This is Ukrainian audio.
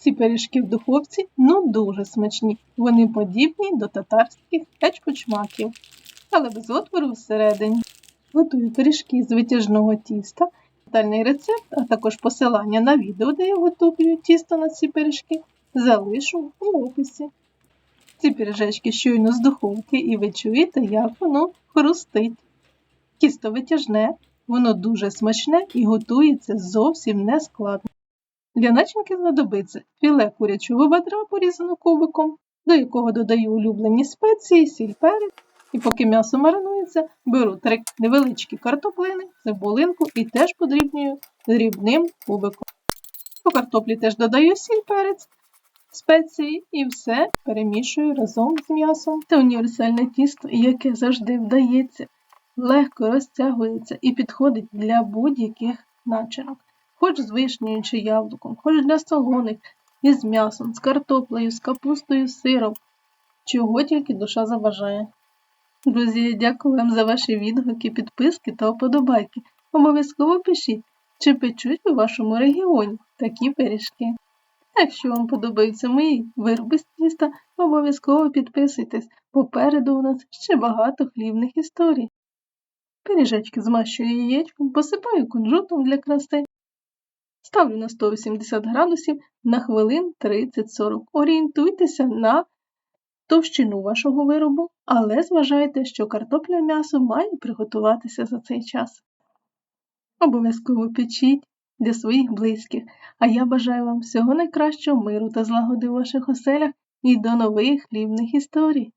Ці пиріжки в духовці ну дуже смачні. Вони подібні до татарських ечпочмаків, але без отвору всередині. Готую пиріжки з витяжного тіста. Детальний рецепт, а також посилання на відео, де я готую тісто на ці пиріжки, залишу у описі. Ці пиріжечки щойно з духовки, і ви чуєте, як воно хрустить. Тісто витяжне, воно дуже смачне і готується зовсім не складно. Для начинки знадобиться філе курячого бедра, порізано кубиком, до якого додаю улюблені спеції, сіль перець. І поки м'ясо маринується, беру три невеличкі картоплини, цибулинку і теж подрібнюю дрібним кубиком. По картоплі теж додаю сіль перець, спеції і все перемішую разом з м'ясом. Це універсальне тісто, яке завжди вдається, легко розтягується і підходить для будь-яких начинок. Хоч з вишнею чи яблуком, хоч для солоних, із м'ясом, з картоплею, з капустою, з сиром, чого тільки душа забажає. Друзі, дякую вам за ваші відгуки, підписки та вподобайки. Обов'язково пишіть, чи печуть у вашому регіоні такі пиріжки. Якщо вам подобаються мої вироби з тіста, обов'язково підписуйтесь. Попереду у нас ще багато хлібних історій. Пиріжечки змащую яєчком, посипаю кунжутом для краси. Ставлю на 180 градусів на хвилин 30-40. Орієнтуйтеся на товщину вашого виробу, але зважайте, що картопля м'ясо має приготуватися за цей час. Обов'язково печіть для своїх близьких, а я бажаю вам всього найкращого миру та злагоди в ваших оселях і до нових хлібних історій.